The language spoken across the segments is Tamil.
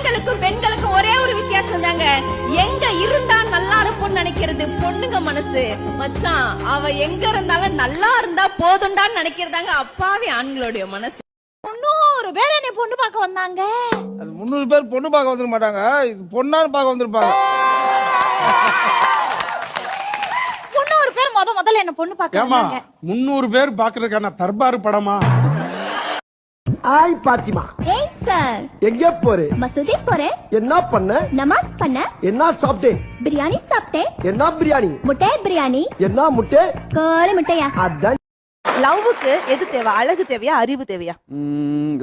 ஆண்களுக்கும் பெண்களுக்கும் ஒரே ஒரு வித்தியாசம் தாங்க. எங்க இருந்தா நல்லா இருப்போம்னு நினைக்கிறது பொண்ணுங்க மனசு. மச்சான் அவ எங்க இருந்தாலும் நல்லா இருந்தா போதும்டான்னு நினைக்கிறதாங்க அப்பாவி ஆண்களுடைய மனசு. முன்னூறு பேர் என்னை பொண்ணு பார்க்க வந்தாங்க. அது முந்நூறு பேர் பொண்ணு பார்க்க வந்துட மாட்டாங்க. இது பொண்ணான்னு பார்க்க வந்திருப்பாங்க. முன்னூறு பேர் முத முதல்ல என்ன பொண்ணு பார்க்க ஏமா வந்தாங்க. முந்நூறு பேர் பாக்குறதுக்கான தர்பாரு படமா? ஆய் பாத்திமா. ஏய் சார் எங்க போற? மசூதி போறேன் என்ன பண்ண? நமாஸ் பண்ண. என்ன சாப்பிட்டேன்? பிரியாணி சாப்பிட்டேன். என்ன பிரியாணி? முட்டை பிரியாணி. என்ன முட்டை? கோழி முட்டையா. அதான். லவ்வுக்கு எது தேவை? அழகு தேவையா? அறிவு தேவையா?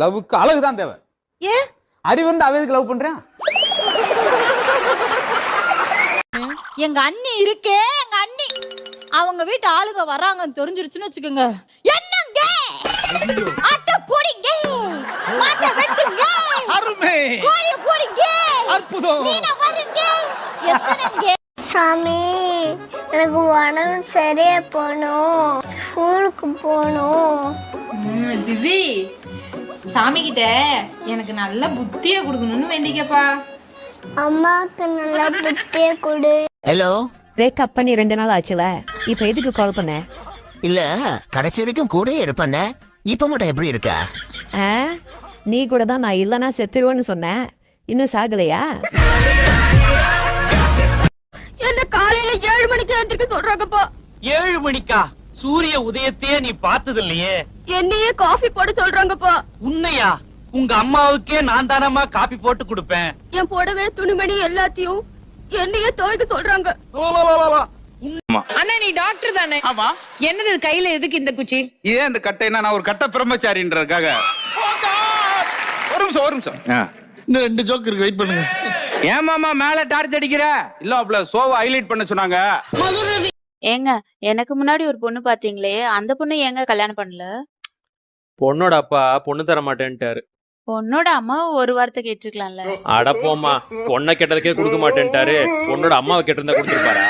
லவ்வுக்கு அழகு தான் தேவை. ஏன்? அறிவு வந்து அவ லவ் பண்றேன் எங்க அண்ணி இருக்கே எங்க அண்ணி. அவங்க வீட்டு ஆளுங்க வராங்கன்னு தெரிஞ்சிருச்சுன்னு வச்சுக்கோங்க. என்னங்க? ஆட்ட போடிங்க. வெட்டுங்க அருமை. கோழி போடிங்க அற்புதம். மீனை வருங்க எத்தனைங்க? சாமி எனக்கு உடம்பு சரியா போகணும். ஸ்கூலுக்கு போகணும். திவி சாமி கிட்ட எனக்கு நல்ல புத்திய கொடுக்கணும்னு வேண்டிக்கப்பா. அம்மாவுக்கு நல்லா புத்திய கொடு. ஹலோ? பிரேக்கப் பண்ணி ரெண்டு நாள் ஆச்சுல? இப்ப எதுக்கு கால் பண்ண? இல்ல கடைசி வரைக்கும் கூட இருப்பேன் இப்ப மட்டும் எப்படி இருக்க? நீ கூட தான் நான் இல்லனா செத்துருவேன்னு சொன்னேன். இன்னும் சாகலையா? என்ன காலையில ஏழு மணிக்கு எந்திரிக்க சொல்றாங்கப்பா. ஏழு மணிக்கா? சூரிய உதயத்தையே நீ பார்த்தது இல்லையே என்னையே காஃபி போட சொல்றாங்கப்பா. உன்னையா உங்க அம்மாவுக்கே நான் தானம்மா காப்பி போட்டு கொடுப்பேன். என் புடவை துணிமணி எல்லாத்தையும் என்னையே துவைக்க சொல்றாங்க. அண்ணா நீ டாக்டர் தானே? ஆமா. என்னது இது கையில எதுக்கு இந்த குச்சி? ஏன் இந்த கட்டைனா நான் ஒரு கட்ட பிரம்மச்சாரின்றதுக்காக. நிமிஷம் ஒரு நிமிஷம். இன்னும் ரெண்டு ஜோக் இருக்கு வெயிட் பண்ணுங்க. ஏன் மாமா மேல டார்ச் அடிக்கிற? இல்ல அப்பல சோவை ஹைலைட் பண்ண சொன்னாங்க. ஏங்க எனக்கு முன்னாடி ஒரு பொண்ணு பாத்தீங்களே அந்த பொண்ணு ஏங்க கல்யாணம் பண்ணல? பொண்ணோட அப்பா பொண்ணு தர மாட்டேன்ட்டாரு. பொண்ணோட அம்மா ஒரு வார்த்தை கேட்டிருக்கலாம்ல. அடப்போம்மா பொண்ணை கெட்டதுக்கே கொடுக்க மாட்டேன்ட்டாரு. பொண்ணோட அம்மாவை கெட்டிருந்தா கொடுத்துருப்பாரா?